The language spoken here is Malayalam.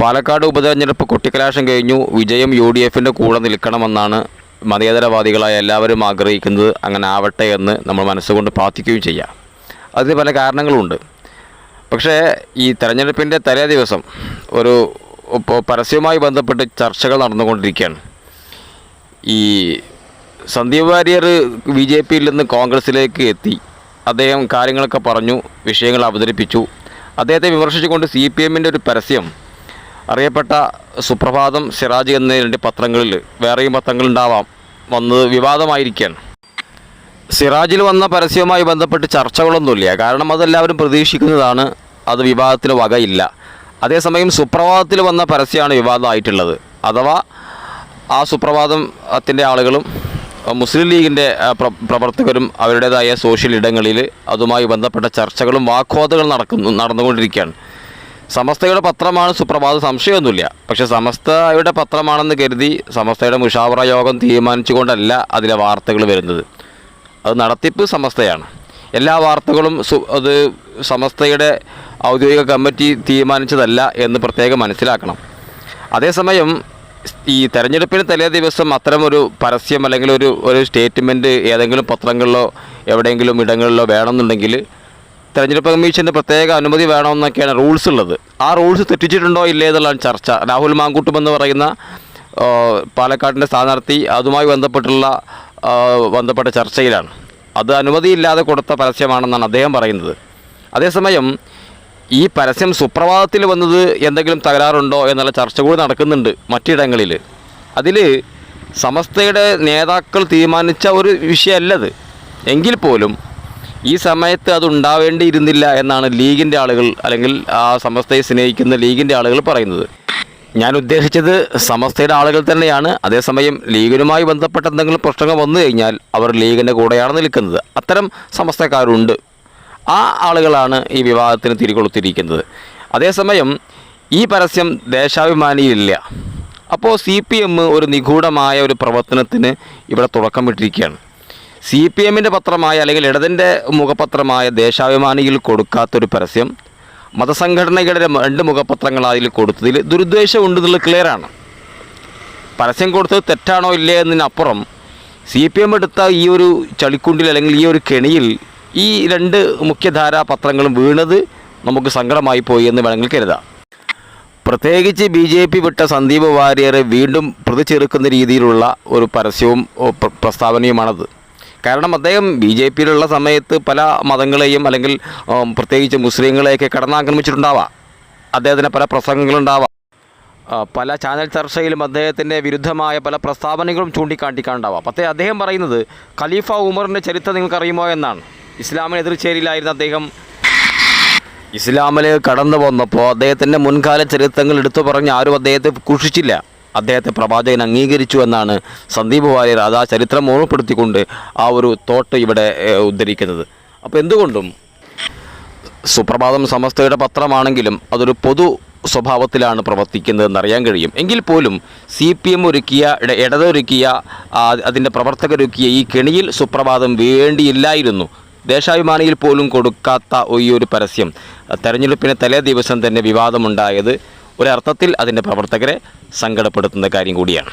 പാലക്കാട് ഉപതെരഞ്ഞെടുപ്പ് കൊട്ടിക്കലാശം കഴിഞ്ഞു. വിജയം യു ഡി എഫിന്റെ കൂടെ നിൽക്കണമെന്നാണ് മതേതരവാദികളായ എല്ലാവരും ആഗ്രഹിക്കുന്നത്. അങ്ങനെ ആവട്ടെ എന്ന് നമ്മൾ മനസ്സുകൊണ്ട് പ്രാർത്ഥിക്കുകയും ചെയ്യാം. അതിന് പല കാരണങ്ങളുണ്ട്. പക്ഷേ ഈ തെരഞ്ഞെടുപ്പിന്റെ തലേ ദിവസം ഒരു പരസ്യവുമായി ബന്ധപ്പെട്ട് ചർച്ചകൾ നടന്നുകൊണ്ടിരിക്കുകയാണ്. ഈ സന്ദീപ് വാര്യർ ബി ജെ പിയിൽ നിന്ന് കോൺഗ്രസിലേക്ക് എത്തി. അദ്ദേഹം കാര്യങ്ങളൊക്കെ പറഞ്ഞു വിഷയങ്ങൾ അവതരിപ്പിച്ചു. അദ്ദേഹത്തെ വിമർശിച്ചുകൊണ്ട് സി പി എമ്മിന്റെ ഒരു പരസ്യം അറിയപ്പെട്ട സുപ്രഭാതം സിറാജ് എന്ന രണ്ട് പത്രങ്ങളിൽ വേറെയും പത്രങ്ങളുണ്ടാവാം. വന്നത് വിവാദമായിരിക്കുകയാണ്. സിറാജിൽ വന്ന പരസ്യവുമായി ബന്ധപ്പെട്ട് ചർച്ചകളൊന്നുമില്ല. കാരണം അതെല്ലാവരും പ്രതീക്ഷിക്കുന്നതാണ് അത് വിവാദത്തിന് വകയില്ല. അതേസമയം സുപ്രഭാതത്തിൽ വന്ന പരസ്യമാണ് വിവാദമായിട്ടുള്ളത്. അഥവാ ആ സുപ്രഭാതത്തിന്റെ ആളുകളും മുസ്ലിം ലീഗിന്റെ പ്ര- പ്രവർത്തകരും അവരുടേതായ സോഷ്യൽ ഇടങ്ങളിൽ അതുമായി ബന്ധപ്പെട്ട ചർച്ചകളും വാക്കോതകളും നടക്കുന്നു നടന്നുകൊണ്ടിരിക്കുകയാണ്. സമസ്തയുടെ പത്രമാണ് സുപ്രഭാത സംശയമൊന്നുമില്ല. പക്ഷേ സമസ്തയുടെ പത്രമാണെന്ന് കരുതി സമസ്തയുടെ മുഷാവറ യോഗം തീരുമാനിച്ചുകൊണ്ടല്ല അതിലെ വാർത്തകൾ വരുന്നത്. അത് നടത്തിപ്പ് സമസ്തയാണ്. എല്ലാ വാർത്തകളും സു അത് സമസ്തയുടെ ഔദ്യോഗിക കമ്മിറ്റി തീരുമാനിച്ചതല്ല എന്ന് പ്രത്യേകം മനസ്സിലാക്കണം. അതേസമയം ഈ തെരഞ്ഞെടുപ്പിന് തലേ ദിവസം ഒരു പരസ്യം അല്ലെങ്കിൽ ഒരു ഒരു സ്റ്റേറ്റ്മെന്റ് ഏതെങ്കിലും പത്രങ്ങളിലോ എവിടെയെങ്കിലും ഇടങ്ങളിലോ വേണമെന്നുണ്ടെങ്കിൽ തെരഞ്ഞെടുപ്പ് കമ്മീഷന്റെ പ്രത്യേക അനുമതി വേണമെന്നൊക്കെയാണ് റൂൾസ് ഉള്ളത്. ആ റൂൾസ് തെറ്റിച്ചിട്ടുണ്ടോ ഇല്ലേ എന്നുള്ളതാണ് ചർച്ച. രാഹുൽ മാങ്കൂട്ടും എന്ന് പറയുന്ന പാലക്കാടിന്റെ സ്ഥാനാർത്ഥി അതുമായി ബന്ധപ്പെട്ടുള്ള ബന്ധപ്പെട്ട ചർച്ചയിലാണ്. അത് അനുമതിയില്ലാതെ കൊടുത്ത പരസ്യമാണെന്നാണ് അദ്ദേഹം പറയുന്നത്. അതേസമയം ഈ പരസ്യം സുപ്രഭാതത്തിൽ വന്നത് എന്തെങ്കിലും തകരാറുണ്ടോ എന്നുള്ള ചർച്ച കൂടി നടക്കുന്നുണ്ട് മറ്റിടങ്ങളിൽ അതിൽ സമസ്തയുടെ നേതാക്കൾ തീരുമാനിച്ച ഒരു വിഷയമല്ലത്. എങ്കിൽ പോലും ഈ സമയത്ത് അത് ഉണ്ടാവേണ്ടിയിരുന്നില്ല എന്നാണ് ലീഗിന്റെ ആളുകൾ അല്ലെങ്കിൽ ആ സമസ്തയെ സ്നേഹിക്കുന്ന ലീഗിന്റെ ആളുകൾ പറയുന്നത്. ഞാൻ ഉദ്ദേശിച്ചത് സമസ്തയുടെ ആളുകൾ തന്നെയാണ്. അതേസമയം ലീഗിനുമായി ബന്ധപ്പെട്ട എന്തെങ്കിലും പ്രശ്നങ്ങൾ വന്നു കഴിഞ്ഞാൽ അവർ ലീഗിന്റെ കൂടെയാണ് നിൽക്കുന്നത്. അത്തരം സമസ്തക്കാരുണ്ട്. ആ ആളുകളാണ് ഈ വിവാദത്തിന് തിരികൊളുത്തിരിക്കുന്നത്. അതേസമയം ഈ പരസ്യം ദേശാഭിമാനിയിലില്ല. അപ്പോൾ സി പി എം ഒരു നിഗൂഢമായ ഒരു പ്രവർത്തനത്തിന് ഇവിടെ തുടക്കമിട്ടിരിക്കുകയാണ് സി പി എമ്മിന്റെ പത്രമായ അല്ലെങ്കിൽ ഇടതിന്റെ മുഖപത്രമായ ദേശാഭിമാനിയിൽ കൊടുക്കാത്തൊരു പരസ്യം മതസംഘടനകളുടെ രണ്ട് മുഖപത്രങ്ങൾ അതിൽ കൊടുത്തതിൽ ദുരുദ്ദേശം ഉണ്ടെന്നുള്ളത് ക്ലിയറാണ് പരസ്യം കൊടുത്തത് തെറ്റാണോ ഇല്ലേ എന്നതിനപ്പുറം സി പി എം എടുത്ത ഈ ഒരു ചളിക്കുണ്ടിൽ അല്ലെങ്കിൽ ഈ ഒരു കെണിയിൽ ഈ രണ്ട് മുഖ്യധാരാ പത്രങ്ങളും വീണത് നമുക്ക് സങ്കടമായി പോയി എന്ന് വേണമെങ്കിൽ കരുതാം. പ്രത്യേകിച്ച് ബി ജെ പി വിട്ട സന്ദീപ് വാര്യരെ വീണ്ടും പ്രതിചേർക്കുന്ന രീതിയിലുള്ള ഒരു പരസ്യവും പ്രസ്താവനയുമാണത്. കാരണം അദ്ദേഹം ബി ജെ പിയിലുള്ള സമയത്ത് പല മതങ്ങളെയും അല്ലെങ്കിൽ പ്രത്യേകിച്ച് മുസ്ലിങ്ങളെയൊക്കെ കടന്നാക്രമിച്ചിട്ടുണ്ടാവാം. അദ്ദേഹത്തിന് പല പ്രസംഗങ്ങളുണ്ടാവാം. പല ചാനൽ ചർച്ചയിലും അദ്ദേഹത്തിന്റെ വിരുദ്ധമായ പല പ്രസ്താവനകളും ചൂണ്ടിക്കാട്ടിക്കാണ്ടാവാം പക്ഷേ അദ്ദേഹം പറയുന്നത് ഖലീഫ ഉമറിന്റെ ചരിത്രം നിങ്ങൾക്കറിയുമോ എന്നാണ്. ഇസ്ലാമിന് എതിർചേരിയിലായിരുന്ന അദ്ദേഹം ഇസ്ലാമിൽ കടന്നു വന്നപ്പോൾ അദ്ദേഹത്തിന്റെ മുൻകാല ചരിത്രങ്ങൾ എടുത്തു പറഞ്ഞ് ആരും അദ്ദേഹത്തെ കുഷിച്ചില്ല അദ്ദേഹത്തെ പ്രവാചകൻ അംഗീകരിച്ചു എന്നാണ് സന്ദീപ് വാര്യർ അത് ആ ചരിത്രം ഓർമ്മപ്പെടുത്തിക്കൊണ്ട് ആ ഒരു തോട്ട് ഇവിടെ ഉദ്ധരിക്കുന്നത്. അപ്പോൾ എന്തുകൊണ്ടും സുപ്രഭാതം സമസ്തയുടെ പത്രമാണെങ്കിലും അതൊരു പൊതു സ്വഭാവത്തിലാണ് പ്രവർത്തിക്കുന്നതെന്ന് അറിയാൻ കഴിയും. എങ്കിൽ പോലും സി പി എം ഒരുക്കിയ ഇടതൊരുക്കിയ അതിന്റെ പ്രവർത്തകരൊരുക്കിയ ഈ കെണിയിൽ സുപ്രഭാതം വേണ്ടിയില്ലായിരുന്നു. ദേശാഭിമാനിയിൽ പോലും കൊടുക്കാത്ത ഈ ഒരു പരസ്യം. തെരഞ്ഞെടുപ്പിന് തലേ ദിവസം തന്നെ വിവാദമുണ്ടായത് ഒരർത്ഥത്തിൽ അതിന്റെ പ്രവർത്തകരെ സങ്കടപ്പെടുത്തുന്ന കാര്യം കൂടിയാണ്.